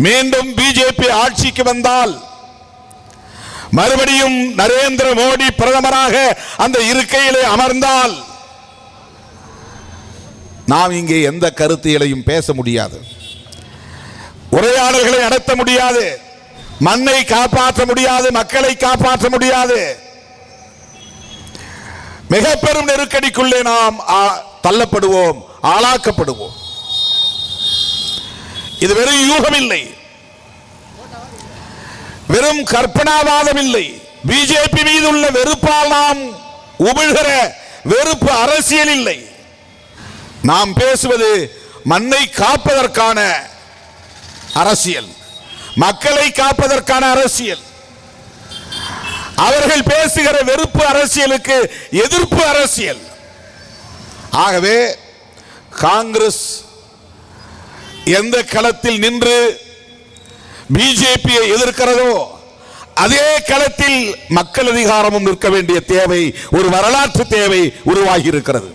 மீண்டும் பிஜேபி ஆட்சிக்கு வந்தால் மறுபடியும் நரேந்திர மோடி பிரதமராக அந்த இருக்கையிலே அமர்ந்தால் நாம் இங்கே எந்த கருத்தியலையும் பேச முடியாது. உரையாடல்களை நடத்த முடியாது. மண்ணை காப்பாற்ற முடியாது. மக்களை காப்பாற்ற முடியாது. மிக பெரும் நெருக்கடிக்குள்ளே நாம் ஆ- தள்ளப்படுவோம் ஆளாக்கப்படுவோம். இது வெறும் யூகம் இல்லை வெறும் கற்பனாவாதம் இல்லை பிஜேபி மீது உள்ள வெறுப்பால் நாம் உமிழ்கிற வெறுப்பு அரசியல் இல்லை. நாம் பேசுவது மண்ணை காப்பதற்கான அரசியல். மக்களை காப்பதற்கான அரசியல். அவர்கள் பேசுகிற வெறுப்பு அரசியலுக்கு எதிர்ப்பு அரசியல். ஆகவே காங்கிரஸ் எந்த களத்தில் நின்று பிஜேபியை எதிர்க்கிறதோ அதே களத்தில் மக்கள் அதிகாரமும் நிற்க வேண்டிய தேவை ஒரு வரலாற்று தேவை உருவாகி இருக்கிறது.